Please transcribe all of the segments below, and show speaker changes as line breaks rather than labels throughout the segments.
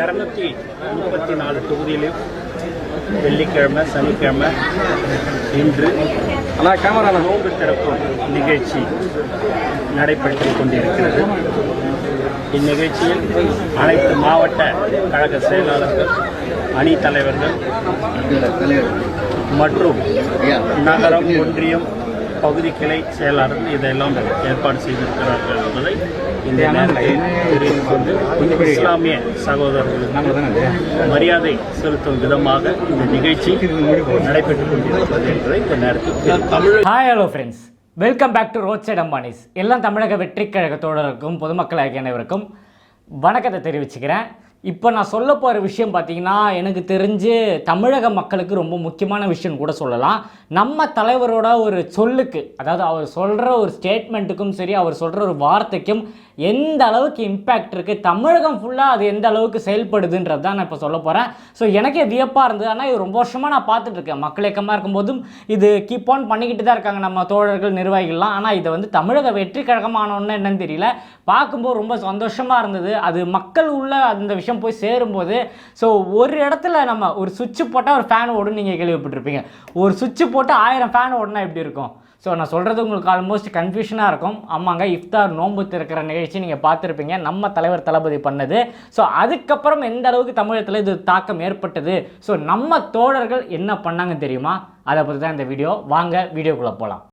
இரநூத்தி முப்பத்தி நாலு தொகுதியிலும் வெள்ளிக்கிழமை சனிக்கிழமை இன்று
அண்ணா கேமரா
நோன்பு திறக்கும் நிகழ்ச்சி நடைபெற்று கொண்டிருக்கிறது. இந்நிகழ்ச்சியில் அனைத்து மாவட்ட கழக செயலாளர்கள் அணி தலைவர்கள் மற்றும் நகரம் ஒன்றியம் பகுதி கிளை செயலாளர்கள் இதெல்லாம் ஏற்பாடு செய்திருக்கிறார்கள் என்பதை இந்த நேரத்தில் கொண்டு இஸ்லாமிய சகோதரர்களுக்கு மரியாதை செலுத்தும் விதமாக இந்த நிகழ்ச்சி நடைபெற்றுக் கொண்டிருக்கிறது என்பதை இந்த நேரத்தில் Tamil
hi hello friends welcome back to road side Ambanis எல்லாம் தமிழக வெற்றிக் கழக தோழருக்கும் பொதுமக்கள் ஆகிய அனைவருக்கும் வணக்கத்தை தெரிவிச்சுக்கிறேன். இப்போ நான் சொல்ல போகிற விஷயம் பார்த்தீங்கன்னா எனக்கு தெரிஞ்சு தமிழக மக்களுக்கு ரொம்ப முக்கியமான விஷயம் கூட சொல்லலாம். நம்ம தலைவரோட ஒரு சொல்லுக்கு அதாவது அவர் சொல்கிற ஒரு ஸ்டேட்மெண்ட்டுக்கும் சரி அவர் சொல்கிற ஒரு வார்த்தைக்கும் எந்த அளவுக்கு இம்பேக்ட் இருக்குது தமிழகம் ஃபுல்லாக அது எந்த அளவுக்கு செயல்படுதுன்றது தான் நான் இப்போ சொல்ல போகிறேன் ஸோ எனக்கே வியப்பாக இருந்தது. ஆனால் இது ரொம்ப வருஷமாக நான் பார்த்துட்டு இருக்கேன். மக்கள் இயக்கமாக இருக்கும்போதும் இது கீப் ஆன் பண்ணிக்கிட்டு தான் இருக்காங்க நம்ம தோழர்கள் நிர்வாகிகள்லாம். ஆனால் இதை வந்து தமிழக வெற்றி கழகமானோன்னு என்னன்னு தெரியல. பார்க்கும்போது ரொம்ப சந்தோஷமாக இருந்தது. அது மக்கள் உள்ள அந்த விஷயம் போய் சேரும்போது ஸோ ஒரு இடத்துல நம்ம ஒரு சுவிட்ச் போட்டால் ஒரு ஃபேன் ஓடுன்னு நீங்கள் கேள்விப்பட்டிருப்பீங்க. ஒரு சுவிட்ச் போட்டு ஆயிரம் ஃபேன் ஓடுனா எப்படி இருக்கும்? ஸோ நான் சொல்கிறது உங்களுக்கு ஆல்மோஸ்ட் கன்ஃபியூஷனாக இருக்கும். ஆமாங்க இஃப்தார் நோன்பு திறக்கிற நிகழ்ச்சி நீங்கள் பார்த்துருப்பீங்க. நம்ம தலைவர் தளபதி பண்ணது. ஸோ அதுக்கப்புறம் எந்த அளவுக்கு தமிழகத்தில் இது தாக்கம் ஏற்பட்டது? ஸோ நம்ம தோழர்கள் என்ன பண்ணாங்க தெரியுமா? அதை பற்றி தான் இந்த வீடியோ. வாங்க வீடியோக்குள்ளே போகலாம்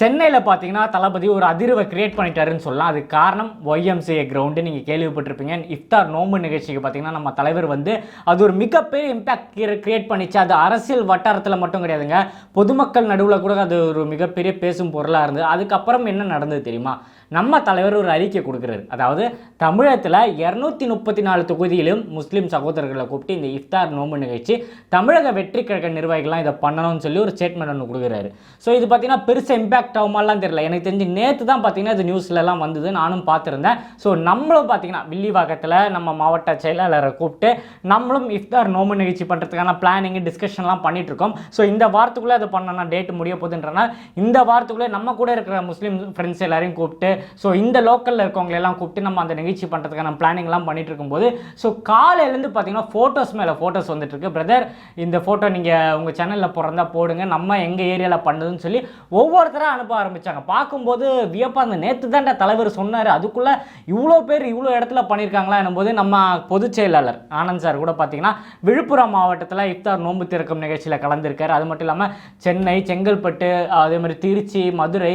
சென்னையில் பார்த்தீங்கன்னா தளபதி ஒரு அதிர்வை கிரியேட் பண்ணிட்டாருன்னு சொல்லலாம். அதுக்கு காரணம் ஒய்எம்சிஏ கிரவுண்டு நீங்கள் கேள்விப்பட்டிருப்பீங்க. இஃப்தார் நோம்பு நிகழ்ச்சிக்கு பார்த்தீங்கன்னா நம்ம தலைவர் வந்து அது ஒரு மிகப்பெரிய இம்பாக்ட் கிரியேட் பண்ணிச்சு. அது அரசியல் வட்டாரத்தில் மட்டும் கிடையாதுங்க. பொதுமக்கள் நடுவில் கூட அது ஒரு மிகப்பெரிய பேசும் பொருளாக இருந்தது. அதுக்கப்புறம் என்ன நடந்தது தெரியுமா? நம்ம தலைவர் ஒரு அறிக்கை கொடுக்குறாரு. அதாவது தமிழகத்தில் இரநூத்தி முப்பத்தி நாலு தொகுதியிலும் முஸ்லீம் சகோதரர்களை கூப்பிட்டு இந்த இஃப்தார் நோம்பு நிகழ்ச்சி தமிழக வெற்றி கழக நிர்வாகிகள்லாம் இதை பண்ணணும்னு சொல்லி ஒரு ஸ்டேட்மெண்ட் ஒன்று கொடுக்குறாரு. ஸோ இது பார்த்தீங்கன்னா பெருசாக இம்பாக்ட் ஆகுமாலாம் தெரியல. எனக்கு தெரிஞ்சு நேற்று தான் பார்த்தீங்கன்னா இது நியூஸ்லலாம் வந்தது. நானும் பார்த்துருந்தேன். ஸோ நம்மளும் பார்த்தீங்கன்னா வில்லிவாக்கத்தில் நம்ம மாவட்ட செயலாளரை கூப்பிட்டு நம்மளும் இஃப்தார் நோம்பு நிகழ்ச்சி பண்ணுறதுக்கான பிளானிங் டிஸ்கஷன்லாம் பண்ணிகிட்ருக்கோம் ஸோ இந்த வாரத்துக்குள்ளே அதை பண்ணணும் டேட் முடிய போகுதுன்றனால இந்த வாரத்துக்குள்ளே நம்ம கூட இருக்கிற முஸ்லீம் ஃப்ரெண்ட்ஸ் எல்லாரையும் கூப்பிட்டு ஸோ இந்த லோக்கலில் இருக்கவங்களெல்லாம் கூப்பிட்டு நம்ம அந்த நிகழ்ச்சி பண்ணுறதுக்கான பிளானிங்லாம் பண்ணிட்டு இருக்கும்போது ஸோ காலையிலேருந்து பார்த்தீங்கன்னா ஃபோட்டோஸ் மேலே ஃபோட்டோஸ் வந்துட்டு இருக்கு. பிரதர் இந்த ஃபோட்டோ நீங்கள் உங்கள் சேனலில் பிறந்தா போடுங்க. நம்ம எங்கள் ஏரியாவில் பண்ணுதுன்னு சொல்லி ஒவ்வொருத்தராக அனுப்ப ஆரம்பித்தாங்க பார்க்கும்போது வியப்பாக அந்த நேற்று தான்டா தலைவர் சொன்னார். அதுக்குள்ளே இவ்வளோ பேர் இவ்வளோ இடத்துல பண்ணியிருக்காங்களா என்னும்போது நம்ம பொதுச் செயலாளர் ஆனந்த் சார் கூட பார்த்தீங்கன்னா விழுப்புரம் மாவட்டத்தில் இஃப்தார் நோன்பு திறக்கும் நிகழ்ச்சியில் கலந்துருக்கார். அது மட்டும் இல்லாமல் சென்னை செங்கல்பட்டு அதே மாதிரி திருச்சி மதுரை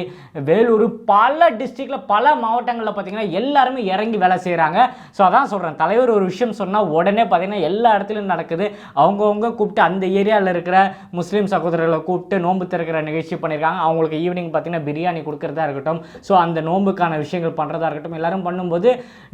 வேலூர் பல டிஸ்ட்ரிக்டில் பல மாவட்டங்களில் பார்த்தீங்கன்னா எல்லாருமே இறங்கி வேலை செய்கிறாங்க ஸோ அதான் சொல்கிறேன் தலைவர் ஒரு விஷயம் சொன்னால் உடனே பார்த்தீங்கன்னா எல்லா இடத்துலையும் நடக்குது. அவங்கவுங்க கூப்பிட்டு அந்த ஏரியாவில் இருக்கிற முஸ்லீம் சகோதரர்களை கூப்பிட்டு நோன்பு திறக்கிற நிகழ்ச்சி பண்ணியிருக்காங்க அவங்களுக்கு ஈவினிங் பார்த்தீங்கன்னா பிரியாணி கொடுக்குறதா இருக்கட்டும். ஸோ அந்த நோன்புக்கான விஷயங்கள் பண்ணுறதா இருக்கட்டும். எல்லாரும் பண்ணும்போது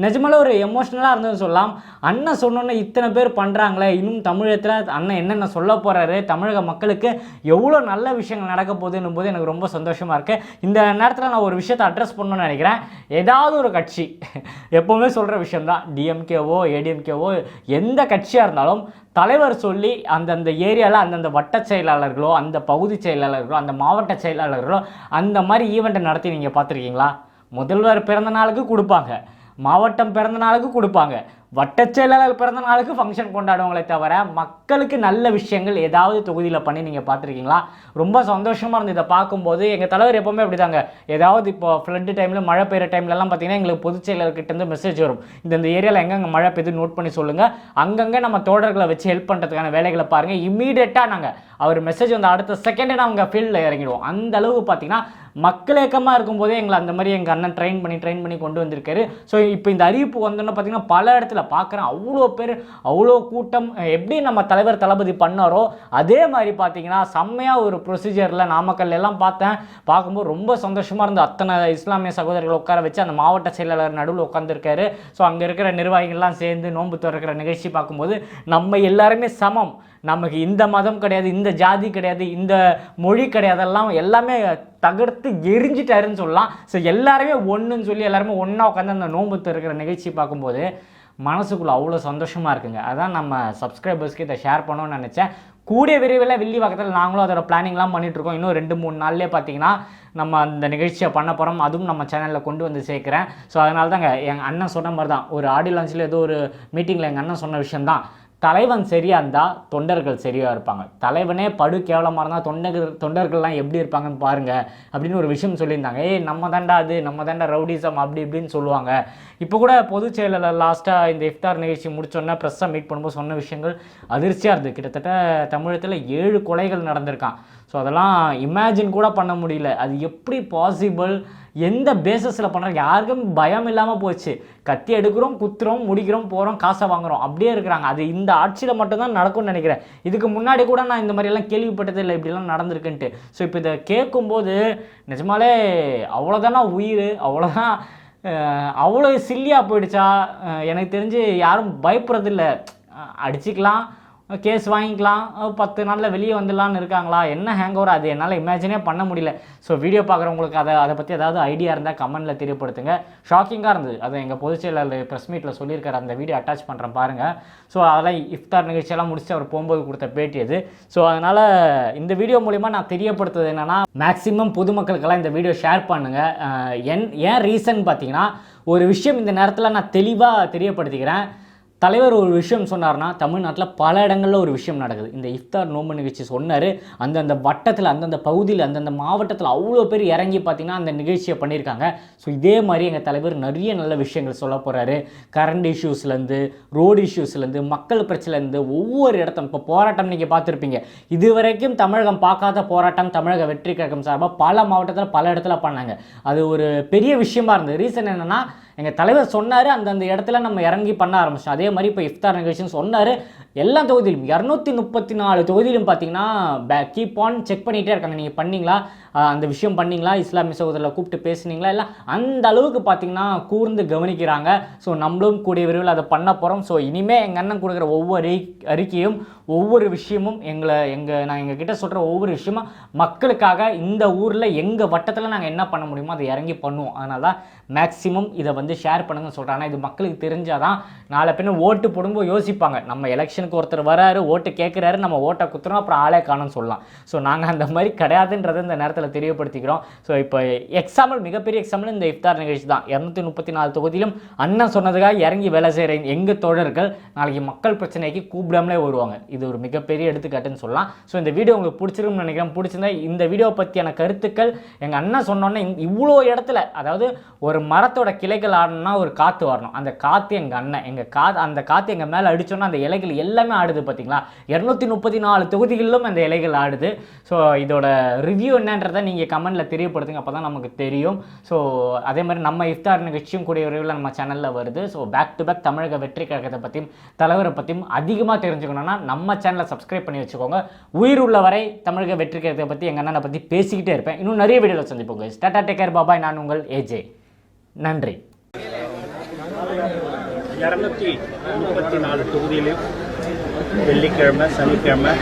நிஜமால ஒரு எமோஷ்னலாக இருந்ததுன்னு சொல்லலாம். அண்ணன் சொன்னோன்னே இத்தனை பேர் பண்ணுறாங்களே இன்னும் தமிழகத்தில் அண்ணன் என்னென்ன சொல்ல போகிறாரு தமிழக மக்களுக்கு எவ்வளோ நல்ல விஷயங்கள் நடக்க போகுதுன்னும் போது எனக்கு ரொம்ப சந்தோஷமாக இருக்குது இந்த நேரத்தில் நான் ஒரு விஷயத்தை அட்ரஸ் பண்ணணும்னு நினைக்கிறேன். ஏதாவது ஒரு கட்சி எப்போவுமே சொல்கிற விஷயம்தான். டிஎம்கேவோ ஏடிஎம்கேவோ எந்த கட்சியாக இருந்தாலும் தலைவர் சொல்லி அந்தந்த ஏரியாவில் அந்தந்த வட்ட செயலாளர்களோ அந்த பகுதி செயலாளர்களோ அந்த மாவட்ட செயலாளர்களோ அந்த மாதிரி ஈவெண்ட்டை நடத்தி நீங்கள் பார்த்துருக்கீங்களா? முதல்வர் பிறந்த நாளுக்கு கொடுப்பாங்க. மாவட்டம் பிறந்த நாளுக்கு கொடுப்பாங்க. வட்டச்செயலாளர் பிறந்த நாளுக்கு ஃபங்க்ஷன் கொண்டாடுவாங்களே தவிர மக்களுக்கு நல்ல விஷயங்கள் ஏதாவது தொகுதியில் பண்ணி நீங்கள் பார்த்துருக்கீங்களா? ரொம்ப சந்தோஷமாக இருந்து இதை பார்க்கும்போது எங்கள் தலைவர் எப்போவுமே அப்படிதாங்க. ஏதாவது இப்போ ஃப்ளட்டு டைமில் மழை பெய்கிற டைம்லலாம் பார்த்தீங்கன்னா எங்களுக்கு பொதுச் செயலர்கிட்டேருந்து மெசேஜ் வரும். இந்த இந்த ஏரியாவில் எங்கெங்கே மழை பெய்யுது நோட் பண்ணி சொல்லுங்கள் அங்கங்கே நம்ம தோழர்களை வச்சு ஹெல்ப் பண்ணுறதுக்கான வேலைகளை பாருங்கள் இம்மீடியட்டாக நாங்கள் அவர் மெசேஜ் வந்து அடுத்த செகண்டே நாங்கள் ஃபீல்டில் இறங்கிடுவோம். அந்த அளவுக்கு பார்த்தீங்கன்னா மக்கள் இயக்கமாக இருக்கும்போதே எங்களை அந்த மாதிரி எங்கள் அண்ணன் ட்ரெயின் பண்ணி ட்ரெயின் பண்ணி கொண்டு வந்திருக்காரு. ஸோ இப்போ இந்த அறிவிப்பு வந்தோன்னே பார்த்தீங்கன்னா பல இடத்துல பார்க்குறேன் அவ்வளோ பேர் அவ்வளோ கூட்டம் எப்படி நம்ம தலைவர் தளபதி பண்ணாரோ அதே மாதிரி பார்த்தீங்கன்னா செம்மையாக ஒரு ப்ரொசீஜரில் நாமக்கல் எல்லாம் பார்த்தேன். பார்க்கும்போது ரொம்ப சந்தோஷமாக இருந்து அத்தனை இஸ்லாமிய சகோதரர்கள் உட்கார வச்சு அந்த மாவட்ட செயலாளர் நடுவில் உட்காந்துருக்காரு ஸோ அங்கே இருக்கிற நிர்வாகிகள்லாம் சேர்ந்து நோன்பு திறக்கிற நிகழ்ச்சி பார்க்கும்போது நம்ம எல்லாருமே சமம். நமக்கு இந்த மதம் கிடையாது இந்த ஜாதி கிடையாது இந்த மொழி கிடையாது எல்லாம் எல்லாமே தகர்த்து எரிஞ்சிட்டாருன்னு சொல்லலாம். ஸோ எல்லாருமே ஒன்றுன்னு சொல்லி எல்லாருமே ஒன்றா உட்காந்து அந்த நோன்பு இருக்கிற நிகழ்ச்சி பார்க்கும்போது மனசுக்குள்ளே அவ்வளோ சந்தோஷமாக இருக்குங்க. அதான் நம்ம சப்ஸ்கிரைபர்ஸ்க்கு இதை ஷேர் பண்ணோன்னு நினச்சேன். கூடிய விரைவில் வில்லி பக்கத்தில் நாங்களும் அதோட பிளானிங்லாம் பண்ணிகிட்ருக்கோம் இருக்கோம். இன்னும் ரெண்டு மூணு நாள்லேயே பார்த்தீங்கன்னா நம்ம அந்த நிகழ்ச்சியை பண்ண போகிறோம் அதுவும் நம்ம சேனலில் கொண்டு வந்து சேர்க்குறேன். ஸோ அதனால தாங்க எங்கள் அண்ணன் சொன்ன மாதிரி தான் ஒரு ஆடியோ லான்ச்சில் ஏதோ ஒரு மீட்டிங்கில் எங்கள் அண்ணன் சொன்ன விஷயம் தான் தலைவன் சரியாக இருந்தால் தொண்டர்கள் சரியாக இருப்பாங்க. தலைவனே படு கேவலமாக இருந்தால் தொண்டர்கள் தொண்டர்கள்லாம் எப்படி இருப்பாங்கன்னு பாருங்கள் அப்படின்னு ஒரு விஷயம் சொல்லியிருந்தாங்க. ஏய் நம்ம தாண்டா அது நம்ம தாண்டா ரவுடிசம் அப்படி இப்படின்னு சொல்லுவாங்க. இப்போ கூட பொதுச் செயலாளர் லாஸ்ட்டாக இந்த இஃப்தார் நிகழ்ச்சி முடிச்சோன்னே ப்ரெஸ்ஸை மீட் பண்ணும்போது சொன்ன விஷயங்கள் அதிர்ச்சியாக இருந்தது. கிட்டத்தட்ட தமிழகத்தில் ஏழு கொலைகள் நடந்திருக்கான். ஸோ அதெல்லாம் இமேஜின் கூட பண்ண முடியல. அது எப்படி பாசிபிள் எந்த பேசஸில் பண்ணுறோம் யாருக்கும் பயம் இல்லாமல் போச்சு. கத்தி எடுக்கிறோம் குத்துறோம் முடிக்கிறோம் போகிறோம் காசை வாங்குறோம். அப்படியே இருக்கிறாங்க. அது இந்த ஆட்சியில் மட்டும்தான் நடக்கும்னு நினைக்கிறேன். இதுக்கு முன்னாடி கூட நான் இந்த மாதிரியெல்லாம் கேள்விப்பட்டதே இல்லை. இப்படிலாம் நடந்திருக்குன்ட்டு. ஸோ இப்போ இதை கேட்கும்போது நிஜமாலே அவ்வளோதானா உயிர்? அவ்வளோதான் அவ்வளோ சில்லியாக போயிடுச்சா? எனக்கு தெரிஞ்சு யாரும் பயப்படுறதில்ல. அடிச்சிக்கலாம் அடிச்சுக்கலாம். கேஸ் வாங்கிக்கலாம். பத்து நாளில் வெளியே வந்துடலான்னு இருக்காங்களா? என்ன ஹேங் ஓவர் அது என்னால் இமேஜினே பண்ண முடியல. ஸோ வீடியோ பார்க்குறவங்களுக்கு அதை அதை பற்றி ஏதாவது ஐடியா இருந்தால் கமெண்ட்டில் தெரியப்படுத்துங்க. ஷாக்கிங்காக இருந்தது. அது எங்கள் பொதுச் செயலாளர் ப்ரெஸ் மீட்டில் சொல்லியிருக்காரு. அந்த வீடியோ அட்டாச் பண்ணுறேன் பாருங்கள் ஸோ அதெல்லாம் இஃப்தார் நிகழ்ச்சியெல்லாம் முடிச்சு அவர் போகும்போது கொடுத்த பேட்டி அது. ஸோ அதனால் இந்த வீடியோ மூலிமா நான் தெரியப்படுத்துறது என்னென்னா மேக்ஸிமம் பொதுமக்களுக்கெல்லாம் இந்த வீடியோ ஷேர் பண்ணுங்கள் என் ஏன் ரீசன் பார்த்தீங்கன்னா ஒரு விஷயம் இந்த நேரத்தில் நான் தெளிவாக தெரியப்படுத்திக்கிறேன். தலைவர் ஒரு விஷயம் சொன்னார்னா தமிழ்நாட்டில் பல இடங்களில் ஒரு விஷயம் நடக்குது. இந்த இஃப்தார் நோம்பு நிகழ்ச்சி சொன்னார். அந்தந்த வட்டத்தில் அந்தந்த பகுதியில் அந்தந்த மாவட்டத்தில் அவ்வளோ பேர் இறங்கி பார்த்தீங்கன்னா அந்த நிகழ்ச்சியை பண்ணியிருக்காங்க. ஸோ இதே மாதிரி எங்கள் தலைவர் நிறைய நல்ல விஷயங்கள் சொல்ல போகிறாரு கரண்ட் இஷ்யூஸ்லேருந்து ரோடு இஷ்யூஸ்லேருந்து மக்கள் பிரச்சனைலேருந்து ஒவ்வொரு இடத்தும். இப்போ போராட்டம் நீங்கள் பார்த்துருப்பீங்க. இதுவரைக்கும் தமிழகம் பார்க்காத போராட்டம் தமிழக வெற்றி கழகம் சார்பாக பல மாவட்டத்தில் பல இடத்துல பண்ணாங்க. அது ஒரு பெரிய விஷயமா இருந்தது. ரீசன் என்னென்னா எங்கள் தலைவர் சொன்னார் அந்தந்த இடத்துல நம்ம இறங்கி பண்ண ஆரம்பிச்சோம். அதே மாதிரி இப்போ இஃப்தார் நிகழ்ச்சின்னு சொன்னார். எல்லா தொகுதியிலும் இரநூத்தி முப்பத்தி நாலு தொகுதியிலும் பார்த்தீங்கன்னா பே கீப் ஆன் செக் பண்ணிகிட்டே இருக்காங்க. நீங்கள் பண்ணீங்களா? அந்த விஷயம் பண்ணீங்களா? இஸ்லாமிய சகோதரில் கூப்பிட்டு பேசுனீங்களா? இல்லை அந்த அளவுக்கு பார்த்தீங்கன்னா கூர்ந்து கவனிக்கிறாங்க. ஸோ நம்மளும் கூடிய விரைவில் அதை பண்ண போகிறோம் ஸோ இனிமேல் எங்கள் அண்ணன் கொடுக்குற ஒவ்வொரு அறிக்கையும் ஒவ்வொரு விஷயமும் எங்களை எங்கள் நான் எங்கள் கிட்ட சொல்கிற ஒவ்வொரு விஷயமும் மக்களுக்காக இந்த ஊரில் எங்கள் வட்டத்தில் நாங்கள் என்ன பண்ண முடியுமோ அதை இறங்கி பண்ணுவோம். அதனால தான் மேக்ஸிமம் இதை வந்து ஷேர் பண்ணுங்கன்னு சொல்கிறேன் ஆனால் இது மக்களுக்கு தெரிஞ்சால் தான் நாளை பின்ன ஓட்டு போடும்போது யோசிப்பாங்க. நம்ம எலெக்ஷனுக்கு ஒருத்தர் வராரு ஓட்டு கேட்குறாரு நம்ம ஓட்டை குத்துறோம் அப்புறம் ஆளே காணும்னு சொல்லலாம். ஸோ நாங்கள் அந்த மாதிரி கிடையாதுன்றதை இந்த நேரத்தில் தெரியப்படுத்திக்கிறோம். ஸோ இப்போ எக்ஸாம்பிள் மிகப்பெரிய எக்ஸாம்பிள் இந்த இஃப்தார் நிகழ்ச்சி தான். இரநூத்தி முப்பத்தி நாலு தொகுதியிலும் அண்ணன் சொன்னதுக்காக இறங்கி வேலை செய்கிற எங்கள் தோழர்கள் நாளைக்கு மக்கள் பிரச்சனைக்கு கூப்பிடாமலே வருவாங்க. இது ஒரு மிகப்பெரிய எடுத்துக்காட்டுன்னு சொல்லலாம். ஸோ இந்த வீடியோ உங்களுக்கு பிடிச்சிருக்கும்னு நினைக்கிறேன். பிடிச்சிருந்தா இந்த வீடியோ பற்றியான கருத்துக்கள் எங்கள் அண்ணன் சொன்னோன்னே இவ்வளோ இடத்துல அதாவது ஒரு மரத்தோட கிளைகள் ஆடணும்னா ஒரு காற்று வரணும். அந்த காற்று எங்கள் அண்ணன் எங்கள் கா அந்த காற்று எங்கள் மேலே அடித்தோன்னா அந்த இலைகள் எல்லாமே ஆடுது பார்த்தீங்களா இரநூத்தி முப்பத்தி நாலு தொகுதிகளிலும் அந்த இலைகள் ஆடுது. ஸோ இதோட ரிவ்யூ என்னன்ற அப்படின்றத நீங்கள் கமெண்ட்டில் தெரியப்படுத்துங்க அப்போ தான் நமக்கு தெரியும். ஸோ அதே மாதிரி நம்ம இஃப்தார் நிகழ்ச்சியும் கூடிய விரைவில் நம்ம சேனலில் வருது. ஸோ பேக் டு பேக் தமிழக வெற்றி கழகத்தை பற்றியும் தலைவரை பற்றியும் அதிகமாக தெரிஞ்சுக்கணும்னா நம்ம சேனலை சப்ஸ்கிரைப் பண்ணி வச்சுக்கோங்க. உயிர் உள்ள வரை தமிழக வெற்றி கழகத்தை பற்றி எங்கள் அண்ணனை பற்றி பேசிக்கிட்டே இருப்பேன். இன்னும் நிறைய வீடியோவில் சந்திப்போங்க tata take care bye bye நான் உங்கள் ஏஜே நன்றி.
இரநூத்தி முப்பத்தி நாலு தொகுதியிலும் வெள்ளிக்கிழமை சனிக்கிழமை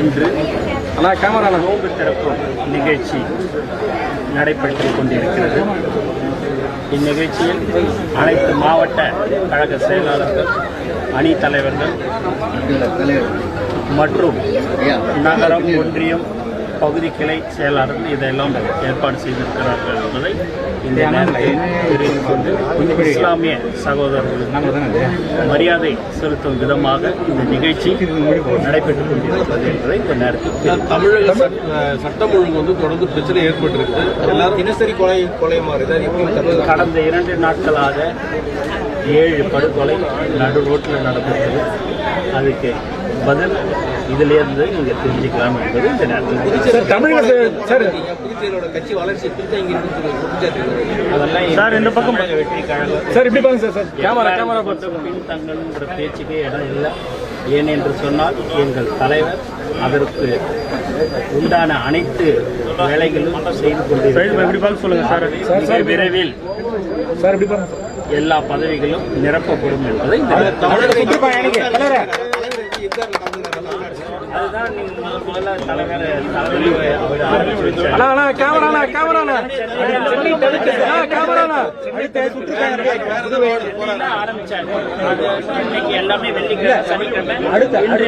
இன்று
ஆனால் கேமரா
நோன்பு திறக்கும் நிகழ்ச்சி நடைபெற்றுக் கொண்டிருக்கிறது. இந்நிகழ்ச்சியில் அனைத்து மாவட்ட கழக செயலாளர்கள் அணி தலைவர்கள் மற்றும் நகரம் ஒன்றியம் பகுதி கிளை செயலாளர்கள் இதெல்லாம் ஏற்பாடு செய்திருக்கிறார்கள் என்பதை இந்த நேரத்தில் தெரிவித்துக் கொண்டு இஸ்லாமிய சகோதரர்களுக்கு மரியாதை செலுத்தும் விதமாக இந்த நிகழ்ச்சி நடைபெற்றுக் கொண்டிருக்கிறது என்பதை இந்த நேரத்தில்
தமிழக சட்டம் ஒழுங்கு வந்து தொடர்ந்து பிரச்சனை ஏற்பட்டிருக்கு. எல்லாரும் தினசரி கொலை கொலை மாறுது
கடந்த இரண்டு நாட்களாக ஏழு படுகொலை நடு ரோட்டில் நடந்திருக்குது அதுக்கு பதில் இதிலிருந்து நீங்கள் தெரிஞ்சுக்கலாம் என்பது இந்த நேரத்தில்
தமிழக சார்
புதுச்சேரியோட கட்சி வளர்ச்சி
அதெல்லாம் சார் இந்த பக்கம் வெற்றி கழகம்
சார் இப்படி பாருங்க சார் சார். கேமரா கேமரா
பின்தங்கன்ற பேச்சுக்கே இடம் இல்லை. ஏனென்று சொன்னால் எங்கள் தலைவர் அதற்கு உண்டான அனைத்து வேலைகளும் செய்து கொண்டிருக்கிறார். சொல்லுங்க சார். விரைவில்.
சார். இப்படி பாருங்க
எல்லா பதவிகளும் நிரப்பப்படும் என்பதை வச்சாரு.
கேமராண்ணா கேமராண்ணா கேமராண்ணா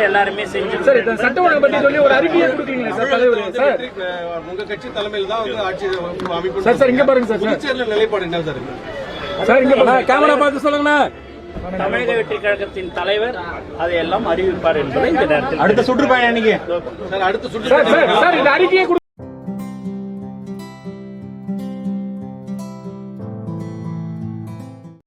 எல்லாருமே
சார் இந்த சட்ட ஒழுங்கு பற்றி சொல்லி ஒரு அறிக்கையை கொடுக்கலீங்களா சார் தலைவர். சார்.
உங்க கட்சி தலைமையில் தான் வந்து ஆட்சி அமைப்பு
சார், சார், இங்க பாருங்க சார்,
நிலைப்பாடு என்ன சார்?
சார் இங்க கேமரா பார்த்து சொல்லுங்கண்ணா.
தமிழக வெற்றி கழகத்தின் தலைவர் அதையெல்லாம் அறிவிப்பார் என்பதை இந்த நேரத்தில்
அடுத்த சுற்றுப்பயணம்
அடுத்த சுற்று
அறிக்கையை